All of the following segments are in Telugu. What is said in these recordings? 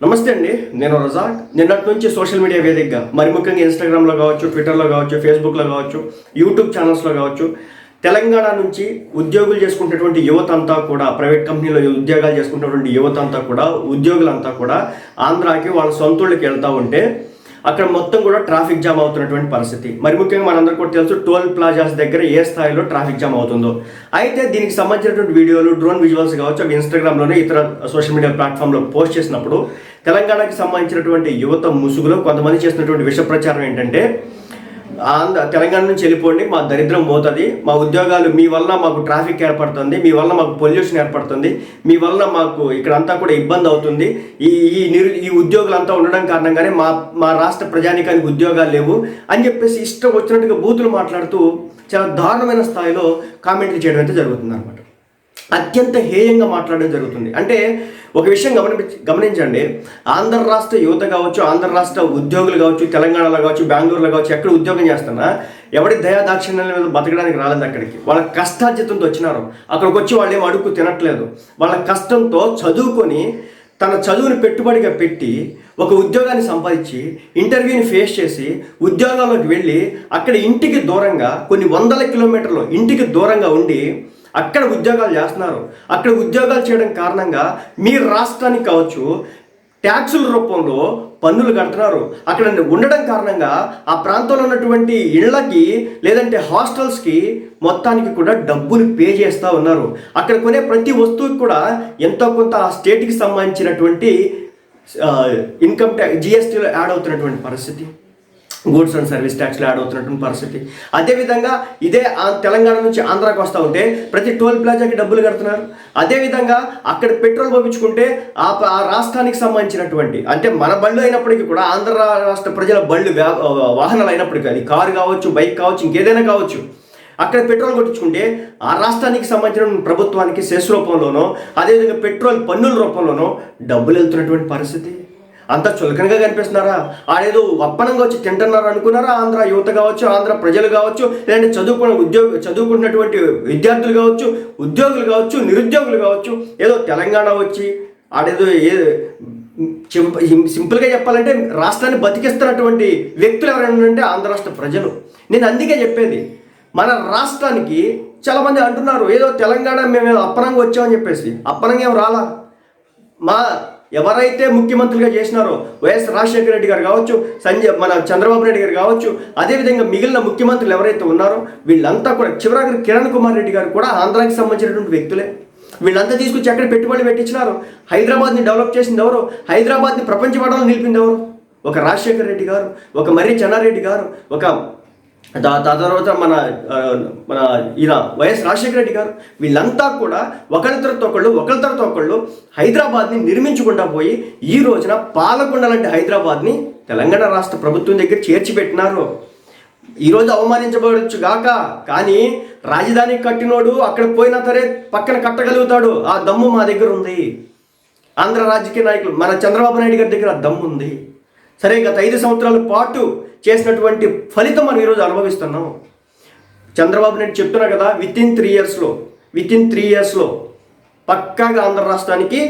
నమస్తే అండి నేను రజాక్. నిన్నటి నుంచి సోషల్ మీడియా వేదికగా మరి ముఖ్యంగా ఇన్స్టాగ్రామ్లో కావచ్చు ట్విట్టర్లో కావచ్చు ఫేస్బుక్లో కావచ్చు యూట్యూబ్ ఛానల్స్లో కావచ్చు తెలంగాణ నుంచి ఉద్యోగులు చేసుకునేటువంటి యువత అంతా కూడా ప్రైవేట్ కంపెనీలో ఉద్యోగాలు చేసుకునేటువంటి యువత అంతా కూడా ఉద్యోగులంతా కూడా ఆంధ్రాకి వాళ్ళ సొంతూళ్ళకి వెళ్తూ ఉంటే అక్కడ మొత్తం కూడా ట్రాఫిక్ జామ్ అవుతున్నటువంటి పరిస్థితి. మరి ముఖ్యంగా మనందరికీ కూడా తెలుసు టోల్ ప్లాజాస్ దగ్గర ఏ స్థాయిలో ట్రాఫిక్ జామ్ అవుతుందో. అయితే దీనికి సంబంధించినటువంటి వీడియోలు డ్రోన్ విజువల్స్ కావచ్చు అవి ఇన్స్టాగ్రామ్లోనే ఇతర సోషల్ మీడియా ప్లాట్ఫామ్లో పోస్ట్ చేసినప్పుడు తెలంగాణకి సంబంధించినటువంటి యువత ముసుగులో కొంతమంది చేసినటువంటి విష ప్రచారం ఏంటంటే ఆంధ్ర తెలంగాణ నుంచి వెళ్ళిపోండి మా దరిద్రం పోతుంది. మా ఉద్యోగాలు మీ వల్ల మాకు ట్రాఫిక్ ఏర్పడుతుంది మీ వల్ల మాకు పొల్యూషన్ ఏర్పడుతుంది మీ వల్ల మాకు ఇక్కడంతా కూడా ఇబ్బంది అవుతుంది. ఈ ఈ నిరు ఈ ఉద్యోగులంతా ఉండడం కారణంగానే మా మా రాష్ట్ర ప్రజానికానికి ఉద్యోగాలు లేవు అని చెప్పేసి ఇష్టం వచ్చినట్టుగా బూతులు మాట్లాడుతూ చాలా దారుణమైన స్థాయిలో కామెంట్లు చేయడం అయితే జరుగుతుంది అనమాట అత్యంత హేయంగా మాట్లాడడం జరుగుతుంది. అంటే ఒక విషయం గమని గమనించండి. ఆంధ్ర రాష్ట్ర యువత కావచ్చు ఆంధ్ర రాష్ట్ర ఉద్యోగులు కావచ్చు తెలంగాణలో కావచ్చు బెంగళూరులో కావచ్చు ఎక్కడ ఉద్యోగం చేస్తున్నా ఎవరి దయా దాక్షిణ్యాల మీద బతకడానికి రాలేదు అక్కడికి. వాళ్ళ కష్టార్జితంతో వచ్చినారు. అక్కడికి వచ్చి వాళ్ళు ఏం అడుక్కు తినట్లేదు. వాళ్ళ కష్టంతో చదువుకొని తన చదువుని పెట్టుబడిగా పెట్టి ఒక ఉద్యోగాన్ని సంపాదించి ఇంటర్వ్యూని ఫేస్ చేసి ఉద్యోగాల్లోకి వెళ్ళి అక్కడ ఇంటికి దూరంగా కొన్ని వందల కిలోమీటర్లు ఇంటికి దూరంగా ఉండి అక్కడ ఉద్యోగాలు చేస్తున్నారు. అక్కడ ఉద్యోగాలు చేయడం కారణంగా మీ రాష్ట్రానికి కావచ్చు ట్యాక్సుల రూపంలో పన్నులు కడుతున్నారు. అక్కడ ఉండడం కారణంగా ఆ ప్రాంతంలో ఉన్నటువంటి ఇళ్ళకి లేదంటే హాస్టల్స్కి మొత్తానికి కూడా డబ్బులు పే చేస్తూ ఉన్నారు. అక్కడ కొనే ప్రతి వస్తువుకి కూడా ఎంతో కొంత ఆ స్టేట్కి సంబంధించినటువంటి ఇన్కమ్ ట్యాక్స్ జిఎస్టీలో యాడ్ అవుతున్నటువంటి పరిస్థితి. గూడ్స్ అండ్ సర్వీస్ ట్యాక్స్లో యాడ్ అవుతున్నటువంటి పరిస్థితి. అదేవిధంగా ఇదే ఆ- తెలంగాణ నుంచి ఆంధ్రాకి వస్తూ ఉంటే ప్రతి టోల్ ప్లాజాకి డబ్బులు కడుతున్నారు. అదేవిధంగా అక్కడ పెట్రోల్ పంపించుకుంటే ఆ ప- ఆ రాష్ట్రానికి సంబంధించినటువంటి అంటే మన బళ్ళు అయినప్పటికీ కూడా ఆంధ్ర రాష్ట్ర ప్రజల బళ్ళు వాహనాలు అయినప్పటికీ అది కారు కావచ్చు బైక్ కావచ్చు ఇంకేదైనా కావచ్చు. అక్కడ పెట్రోల్ కొట్టించుకుంటే ఆ రాష్ట్రానికి సంబంధించిన ప్రభుత్వానికి సెస్ రూపంలోనో అదేవిధంగా పెట్రోల్ పన్నుల రూపంలోనో డబ్బులు వెళ్తున్నటువంటి పరిస్థితి. అంత చులకనగా కనిపిస్తున్నారా? ఆడేదో అప్పనంగా వచ్చి తింటున్నారు అనుకున్నారా? ఆంధ్ర యువత కావచ్చు ఆంధ్ర ప్రజలు కావచ్చు లేదంటే చదువుకున్న ఉద్యోగ చదువుకున్నటువంటి విద్యార్థులు కావచ్చు ఉద్యోగులు కావచ్చు నిరుద్యోగులు కావచ్చు ఏదో తెలంగాణ వచ్చి ఆడేదో ఏ సింపుల్గా చెప్పాలంటే రాష్ట్రాన్ని బతికిస్తున్నటువంటి వ్యక్తులు ఎవరైనా అంటే ఆంధ్ర రాష్ట్ర ప్రజలు. నేను అందుకే చెప్పేది మన రాష్ట్రానికి చాలామంది అంటున్నారు ఏదో తెలంగాణ మేము అప్పనంగా వచ్చామని చెప్పేసి. అప్పనంగా ఏం రాలా? మా ఎవరైతే ముఖ్యమంత్రులుగా చేసినారో వైఎస్ రాజశేఖర రెడ్డి గారు కావచ్చు సంజయ్ మన చంద్రబాబు నాయుడు గారు కావచ్చు అదేవిధంగా మిగిలిన ముఖ్యమంత్రులు ఎవరైతే ఉన్నారో వీళ్ళంతా కూడా చివరికి కిరణ్ కుమార్ రెడ్డి గారు కూడా ఆంధ్రాకి సంబంధించినటువంటి వ్యక్తులే. వీళ్ళంతా తీసుకొచ్చి ఎక్కడ పెట్టుబడి పెట్టించినారు. హైదరాబాద్ని డెవలప్ చేసింది ఎవరు? హైదరాబాద్ని ప్రపంచ పటంలో నిలిపింది ఎవరు? ఒక రాజశేఖర రెడ్డి గారు ఒక మర్రి చెన్నారెడ్డి గారు ఒక దా దా తర్వాత మన మన ఈయన వైఎస్ రాజశేఖర రెడ్డి గారు వీళ్ళంతా కూడా ఒకరి తర్వాత ఒకళ్ళు ఒకరి తర్వాత ఒకళ్ళు హైదరాబాద్ని నిర్మించకుండా పోయి ఈ రోజున పాలకొండ లాంటి హైదరాబాద్ని తెలంగాణ రాష్ట్ర ప్రభుత్వం దగ్గర చేర్చిపెట్టినారు. ఈరోజు అవమానించబడచ్చు గాక కానీ రాజధాని కట్టినోడు అక్కడ పోయినా సరే పక్కన కట్టగలుగుతాడు. ఆ దమ్ము మా దగ్గర ఉంది. ఆంధ్ర రాజకీయ నాయకులు మన చంద్రబాబు నాయుడు గారి దగ్గర ఆ దమ్ము ఉంది. సరే గత ఐదు సంవత్సరాల పాటు చేసినటువంటి ఫలితం మనం ఈరోజు అనుభవిస్తున్నాం. చంద్రబాబు నాయుడు చెప్తున్నా కదా విత్ ఇన్ త్రీ ఇయర్స్లో విత్ ఇన్ త్రీ ఇయర్స్లో పక్కాగా ఆంధ్ర రాష్ట్రానికి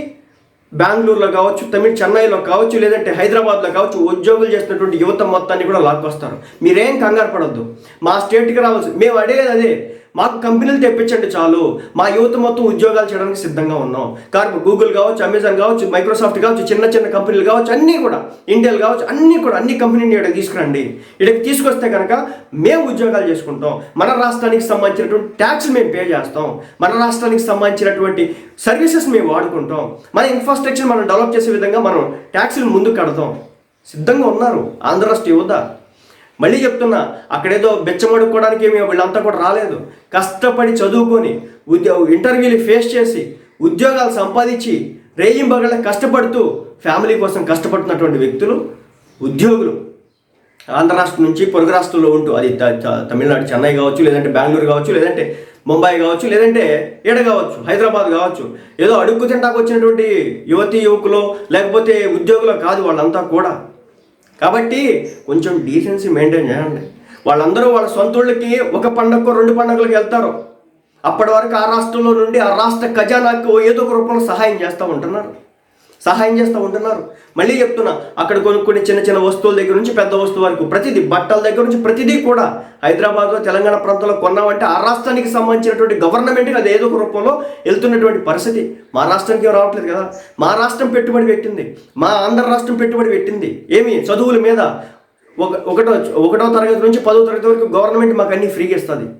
బెంగళూరులో కావచ్చు తమిళ చెన్నైలో కావచ్చు లేదంటే హైదరాబాద్లో కావచ్చు ఉద్యోగులు చేసినటువంటి యువత మొత్తాన్ని కూడా లాక్కొస్తారు. మీరేం కంగారు పడొద్దు. మా స్టేట్కి రావాల్సి మేము అడిగేది అదే మాకు కంపెనీలు తెప్పించండి చాలు. మా యువత మొత్తం ఉద్యోగాలు చేయడానికి సిద్ధంగా ఉన్నాం. కారు గూగుల్ కావచ్చు అమెజాన్ కావచ్చు మైక్రోసాఫ్ట్ కావచ్చు చిన్న చిన్న కంపెనీలు కావచ్చు అన్నీ కూడా ఇండియాలు కావచ్చు అన్నీ కూడా అన్ని కంపెనీని ఇక్కడికి తీసుకురండి. ఇక్కడికి తీసుకొస్తే కనుక మేము ఉద్యోగాలు చేసుకుంటాం. మన రాష్ట్రానికి సంబంధించినటువంటి ట్యాక్స్ మేము పే చేస్తాం. మన రాష్ట్రానికి సంబంధించినటువంటి సర్వీసెస్ మేము వాడుకుంటాం. మన ఇన్ఫ్రాస్ట్రక్చర్ మనం డెవలప్ చేసే విధంగా మనం ట్యాక్స్లు ముందుకు కడతాం. సిద్ధంగా ఉన్నారు. ఆంధ్ర రాష్ట్ర యువత. మళ్ళీ చెప్తున్నా అక్కడేదో బెచ్చమడుకోవడానికి ఏమి వీళ్ళంతా కూడా రాలేదు. కష్టపడి చదువుకొని ఉద్యో ఇంటర్వ్యూలు ఫేస్ చేసి ఉద్యోగాలు సంపాదించి రేయింబగళ్ళ కష్టపడుతూ ఫ్యామిలీ కోసం కష్టపడుతున్నటువంటి వ్యక్తులు ఉద్యోగులు. ఆంధ్ర రాష్ట్రం నుంచి పొరుగు రాష్ట్రంలో ఉంటూ అది తమిళనాడు చెన్నై కావచ్చు లేదంటే బెంగళూరు కావచ్చు లేదంటే ముంబై కావచ్చు లేదంటే ఏడ కావచ్చు హైదరాబాద్ కావచ్చు ఏదో అడుక్కు తింటాకు వచ్చినటువంటి యువతి యువకులు లేకపోతే ఉద్యోగులు కాదు వాళ్ళంతా కూడా. కాబట్టి కొంచెం డీసెన్సీ మెయింటైన్ చేయండి. వాళ్ళందరూ వాళ్ళ సొంతళ్ళకి ఒక పండగకు రెండు పండుగలకు వెళ్తారు. అప్పటి వరకు ఆ రాష్ట్రంలో నుండి ఆ రాష్ట్ర ఖజానాకు ఏదో ఒక రూపంలో సహాయం చేస్తూ ఉంటున్నారు. సహాయం చేస్తూ ఉంటున్నారు. మళ్ళీ చెప్తున్నా అక్కడ కొనుక్కునే చిన్న చిన్న వస్తువుల దగ్గర నుంచి పెద్ద వస్తువు వరకు ప్రతిదీ బట్టల దగ్గర నుంచి ప్రతిదీ కూడా హైదరాబాద్లో తెలంగాణ ప్రాంతంలో కొన్నామంటే ఆ రాష్ట్రానికి సంబంధించినటువంటి గవర్నమెంట్కి అది ఏదో ఒక రూపంలో వెళ్తున్నటువంటి పరిస్థితి. మా రాష్ట్రానికి రావట్లేదు కదా? మా రాష్ట్రం పెట్టుబడి పెట్టింది. మా ఆంధ్ర రాష్ట్రం పెట్టుబడి పెట్టింది. ఏమి? చదువుల మీద. ఒక ఒకటో ఒకటో తరగతి నుంచి పదో తరగతి వరకు గవర్నమెంట్ మాకు అన్ని ఫ్రీగా ఇస్తుంది.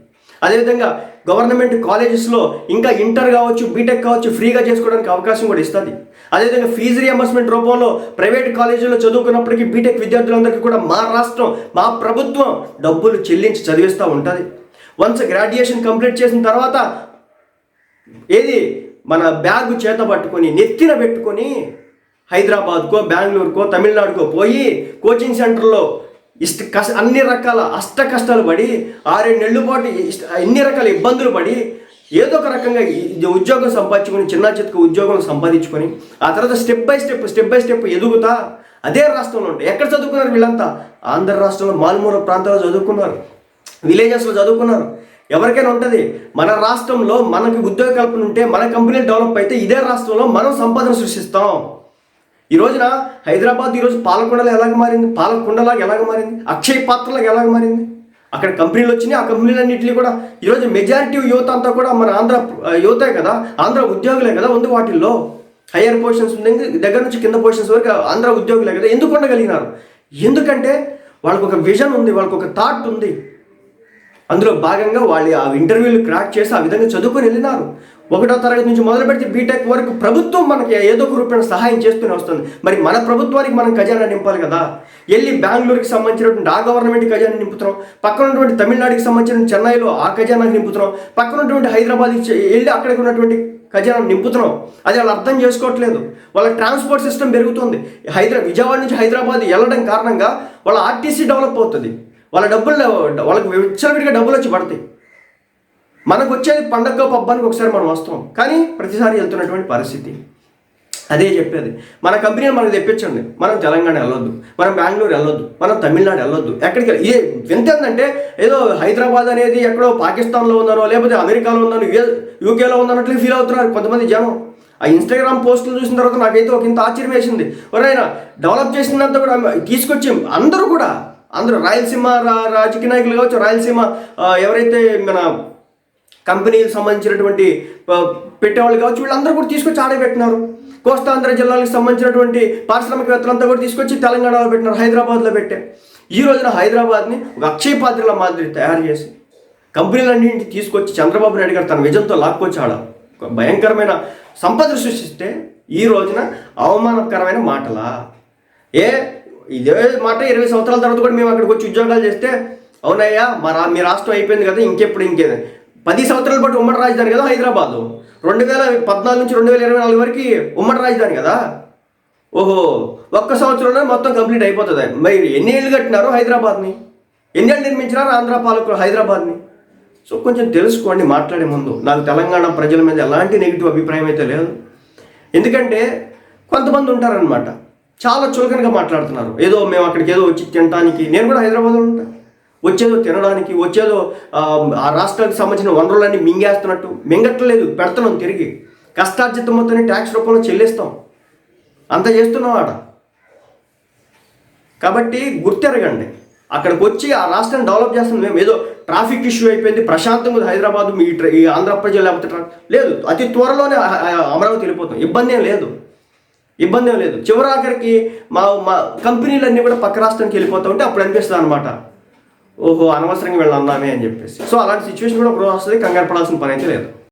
అదేవిధంగా గవర్నమెంట్ కాలేజెస్లో ఇంకా ఇంటర్ కావచ్చు బీటెక్ కావచ్చు ఫ్రీగా చేసుకోవడానికి అవకాశం కూడా ఇస్తుంది. అదేవిధంగా ఫీజు రియంబర్స్మెంట్ రూపంలో ప్రైవేట్ కాలేజీలో చదువుకున్నప్పటికీ బీటెక్ విద్యార్థులందరికీ కూడా మా రాష్ట్రం మా ప్రభుత్వం డబ్బులు చెల్లించి చదివిస్తూ ఉంటుంది. వన్స్ గ్రాడ్యుయేషన్ కంప్లీట్ చేసిన తర్వాత ఏది? మన బ్యాగ్ చేత పట్టుకొని నెత్తిన పెట్టుకొని హైదరాబాద్కో బెంగళూరుకో తమిళనాడుకో పోయి కోచింగ్ సెంటర్లో ఇష్ట కష్ట అన్ని రకాల అష్ట కష్టాలు పడి ఆరేడు నెలలు పాటు ఎన్ని రకాల ఇబ్బందులు పడి ఏదో ఒక రకంగా ఉద్యోగం సంపాదించుకొని చిన్న చితక ఉద్యోగం సంపాదించుకొని ఆ తర్వాత step by step step by step ఎదుగుతా అదే రాష్ట్రంలో ఉంటాయి ఎక్కడ చదువుకున్నారు వీళ్ళంతా? ఆంధ్ర రాష్ట్రంలో మారుమూల ప్రాంతాల్లో చదువుకున్నారు విలేజెస్లో చదువుకున్నారు. ఎవరికైనా ఉంటుంది మన రాష్ట్రంలో మనకి ఉద్యోగ కల్పన ఉంటే మన కంపెనీలు డెవలప్ అయితే ఇదే రాష్ట్రంలో మనం సంపాదన సృష్టిస్తాం. ఈ రోజున హైదరాబాద్ ఈరోజు పాలకొండలో ఎలాగ మారింది? పాలకొండలాగా ఎలాగ మారింది? అక్షయ పాత్రలాగా ఎలాగ మారింది? అక్కడ కంపెనీలు వచ్చినాయి. ఆ కంపెనీలన్నింటినీ కూడా ఈరోజు మెజారిటీ యువత అంతా కూడా మన ఆంధ్ర యువతే కదా ఆంధ్ర ఉద్యోగులే కదా ఉంది వాటిల్లో. హయ్యర్ పొజిషన్స్ ఉంది దగ్గర నుంచి కింద పొజిషన్స్ వరకు ఆంధ్ర ఉద్యోగులే కదా. ఎందుకు ఉండగలిగినారు? ఎందుకంటే వాళ్ళకు ఒక విజన్ ఉంది వాళ్ళకు ఒక థాట్ ఉంది. అందులో భాగంగా వాళ్ళు ఆ ఇంటర్వ్యూలు క్రాక్ చేసి ఆ విధంగా చదువుకొని వెళ్ళినారు. ఒకటో తరగతి నుంచి మొదలు పెడితే బీటెక్ వరకు ప్రభుత్వం మనకి ఏదో ఒక రూపాయన సహాయం చేస్తూనే వస్తుంది. మరి మన ప్రభుత్వానికి మనం ఖజానా నింపాలి కదా? వెళ్ళి బెంగళూరుకి సంబంధించినటువంటి ఆ గవర్నమెంట్ ఖజానా నింపుతున్నాం. పక్కన ఉన్నటువంటి తమిళనాడుకి సంబంధించిన చెన్నైలో ఆ ఖజానా నింపుతున్నాం. పక్కన ఉన్నటువంటి హైదరాబాద్ వెళ్ళి అక్కడికి ఉన్నటువంటి ఖజానా నింపుతున్నాం. అది వాళ్ళు అర్థం చేసుకోవట్లేదు. వాళ్ళ ట్రాన్స్పోర్ట్ సిస్టమ్ పెరుగుతుంది. హైదరా విజయవాడ నుంచి హైదరాబాద్ వెళ్ళడం కారణంగా వాళ్ళ ఆర్టీసీ డెవలప్ అవుతుంది. వాళ్ళ డబ్బులు వాళ్ళకి విచ్చలవిడిగా డబ్బులు వచ్చి పడతాయి. మనకు వచ్చేది పండగ పబ్బానికి ఒకసారి మనం వస్తాం. కానీ ప్రతిసారి వెళ్తున్నటువంటి పరిస్థితి. అదే చెప్పేది. మన కంపెనీని మనకు తెప్పించండి. మనం తెలంగాణ వెళ్ళొద్దు. మనం బెంగళూరు వెళ్ళొద్దు. మనం తమిళనాడు వెళ్ళొద్దు. ఎక్కడికి ఏ వింత ఏంటంటే ఏదో హైదరాబాద్ అనేది ఎక్కడో పాకిస్తాన్లో ఉందనో లేకపోతే అమెరికాలో ఉందనో యూకేలో ఉందన్నట్లు ఫీల్ అవుతున్నారు కొంతమంది జనం. ఆ ఇన్స్టాగ్రామ్ పోస్టులు చూసిన తర్వాత నాకైతే ఒక ఇంత ఆశ్చర్యం వేసింది. ఎవరైనా డెవలప్ చేసినంత కూడా తీసుకొచ్చి అందరూ కూడా. అందరూ రాయలసీమ రా- రాజకీయ నాయకులు కావచ్చు రాయలసీమ ఎవరైతే మన కంపెనీకి సంబంధించినటువంటి పెట్టేవాళ్ళు కావచ్చు వీళ్ళందరూ కూడా తీసుకొచ్చి ఆడబెట్టినారు కోస్తాంధ్ర జిల్లాలకు సంబంధించినటువంటి పారిశ్రామికవేత్తలంతా కూడా తీసుకొచ్చి తెలంగాణలో పెట్టినారు హైదరాబాద్లో పెట్టే. ఈ రోజున హైదరాబాద్ని ఒక అక్షయ పాత్రల మాదిరి తయారు చేసి కంపెనీలన్నింటినీ తీసుకొచ్చి చంద్రబాబు నాయుడు గారు తన విజయంతో లాక్కొచ్చాడు. భయంకరమైన సంపద సృష్టిస్తే ఈ రోజున అవమానకరమైన మాటలా? ఏ ఇదే మాట ఇరవై సంవత్సరాల తర్వాత కూడా మేము అక్కడికి వచ్చి ఉద్యోగాలు చేస్తే అవునయ్యా మా రా మీ రాష్ట్రం అయిపోయింది కదా ఇంకెప్పుడు ఇంకేదే? పది సంవత్సరాల పాటు ఉమ్మడి రాజధాని కదా హైదరాబాద్? రెండు వేల పద్నాలుగు నుంచి రెండు వేల ఇరవై నాలుగు వరకు ఉమ్మడి రాజధాని కదా? ఓహో ఒక్క సంవత్సరంలో మొత్తం కంప్లీట్ అయిపోతుంది. మరి ఎన్ని ఏళ్ళు కట్టినారు హైదరాబాద్ని? ఎన్ని ఏళ్ళు నిర్మించినారు ఆంధ్ర పాలకులు హైదరాబాద్ని? సో కొంచెం తెలుసుకోండి మాట్లాడే ముందు. నాకు తెలంగాణ ప్రజల మీద ఎలాంటి నెగిటివ్ అభిప్రాయం అయితే లేదు. ఎందుకంటే కొంతమంది ఉంటారనమాట చాలా చులకనగా మాట్లాడుతున్నారు. ఏదో మేము అక్కడికి ఏదో వచ్చి తినడానికి నేను కూడా హైదరాబాద్లో ఉంటా. వచ్చేదో తినడానికి వచ్చేదో ఆ, రాష్ట్రానికి సంబంధించిన వనరులన్నీ మింగేస్తున్నట్టు మింగట్లేదు పెడుతున్నాం తిరిగి. కష్టార్జితం మొత్తాన్ని ట్యాక్స్ రూపంలో చెల్లిస్తాం. అంత చేస్తున్నాం ఆడ. కాబట్టి గుర్తెరగండి. అక్కడికి వచ్చి ఆ రాష్ట్రాన్ని డెవలప్ చేస్తున్నాం. మేము ఏదో ట్రాఫిక్ ఇష్యూ అయిపోయింది ప్రశాంతంగా హైదరాబాద్ మీ ట్ర- ఈ ఆంధ్రప్రదేశ్ లేకపోతే లేదు అతి త్వరలోనే అమరావతి వెళ్ళిపోతాం. ఇబ్బంది ఏం లేదు. ఇబ్బంది ఏం లేదు. చివరాఖరికి మా మా కంపెనీలన్నీ కూడా పక్క రాష్ట్రానికి వెళ్ళిపోతా ఉంటే అప్పుడు అనిపిస్తుంది అనమాట ఓహో అనవసరంగా వెళ్ళి అని చెప్పేసి. సో అలాంటి సిచ్యువేషన్ కూడా ఒకరోజు వస్తుంది కంగారు పడాల్సిన పని అయితే లేదు.